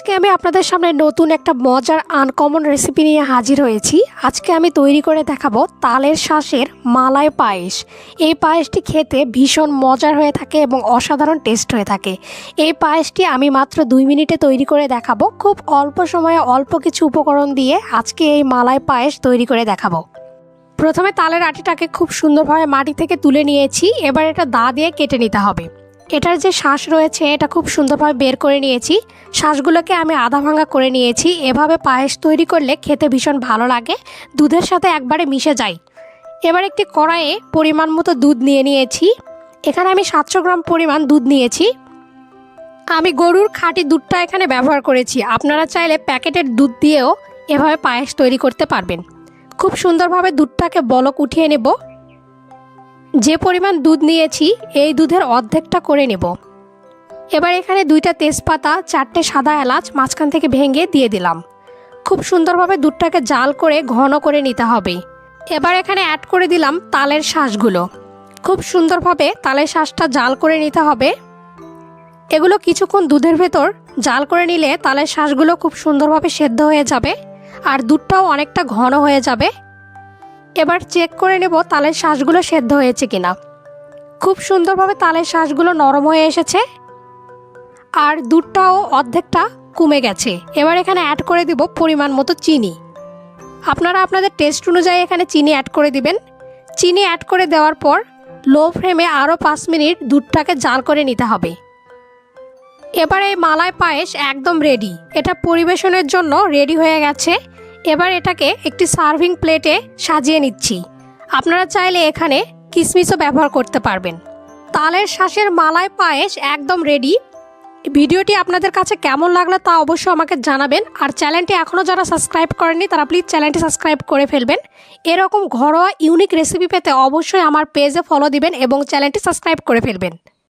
আজকে আমি আপনাদের সামনে নতুন একটা মজার আনকমন রেসিপি নিয়ে হাজির হয়েছি। আজকে আমি তৈরি করে দেখাবো তালের শাঁসের মালাই পায়েস। এই পায়েসটি খেতে ভীষণ মজার হয়ে থাকে এবং অসাধারণ টেস্ট হয়ে থাকে। এই পায়েসটি আমি মাত্র দুই মিনিটে তৈরি করে দেখাবো। খুব অল্প সময়ে অল্প কিছু উপকরণ দিয়ে আজকে এই মালাই পায়েস তৈরি করে দেখাবো। প্রথমে তালের আটিটাকে খুব সুন্দরভাবে মাটি থেকে তুলে নিয়েছি। এবার এটা দা দিয়ে কেটে নিতে হবে। এটার যে শ্বাস রয়েছে, এটা খুব সুন্দরভাবে বের করে নিয়েছি। শ্বাসগুলোকে আমি আধা ভাঙা করে নিয়েছি। এভাবে পায়েস তৈরি করলে খেতে ভীষণ ভালো লাগে। দুধের সাথে একবারে মিশে যায়। এবার একটি কড়াইয়ে পরিমাণ মতো দুধ নিয়ে নিয়েছি। এখানে আমি সাতশো গ্রাম পরিমাণ দুধ নিয়েছি। আমি গরুর খাঁটি দুধটা এখানে ব্যবহার করেছি। আপনারা চাইলে প্যাকেটের দুধ দিয়েও এভাবে পায়েস তৈরি করতে পারবেন। খুব সুন্দরভাবে দুধটাকে বলক উঠিয়ে নেব। যে পরিমাণ দুধ নিয়েছি, এই দুধের অর্ধেকটা করে নেব। এবার এখানে দুইটা তেজপাতা, চারটে সাদা এলাচ মাঝখান থেকে ভেঙে দিয়ে দিলাম। খুব সুন্দরভাবে দুধটাকে জাল করে ঘন করে নিতে হবে। এবার এখানে অ্যাড করে দিলাম তালের শ্বাসগুলো খুব সুন্দরভাবে তালের শ্বাসটা জাল করে নিতে হবে। এগুলো কিছুক্ষণ দুধের ভেতর জাল করে নিলে তালের শ্বাসগুলো খুব সুন্দরভাবে সেদ্ধ হয়ে যাবে, আর দুধটাও অনেকটা ঘন হয়ে যাবে। এবার চেক করে নেব তালের শ্বাসগুলো সেদ্ধ হয়েছে কিনা। খুব সুন্দরভাবে তালের শ্বাসগুলো নরম হয়ে এসেছে। আর দুধটাও অর্ধেকটা কমে গেছে। এবার এখানে অ্যাড করে দিব পরিমাণ মতো চিনি। আপনারা আপনাদের টেস্ট অনুযায়ী এখানে চিনি অ্যাড করে দিবেন। চিনি অ্যাড করে দেওয়ার পর লো ফ্লেমে আরও পাঁচ মিনিট দুধটাকে জাল করে নিতে হবে। এবার এই মালাই পায়েস একদম রেডি এটা পরিবেশনের জন্য রেডি হয়ে গেছে। এবার এটাকে একটি সার্ভিং প্লেটে সাজিয়ে নিচ্ছি। আপনারা চাইলে এখানে কিশমিশও ব্যবহার করতে পারবেন। তালের শ্বাসের মালাই পায়েস একদম রেডি ভিডিওটি আপনাদের কাছে কেমন লাগল তা অবশ্যই আমাকে জানাবেন। আর চ্যানেলটি এখনও যারা সাবস্ক্রাইব করেননি, তারা প্লিজ চ্যানেলটি সাবস্ক্রাইব করে ফেলবেন। এরকম ঘরোয়া ইউনিক রেসিপি পেতে অবশ্যই আমার পেজে ফলো দিবেন এবং চ্যানেলটি সাবস্ক্রাইব করে ফেলবেন।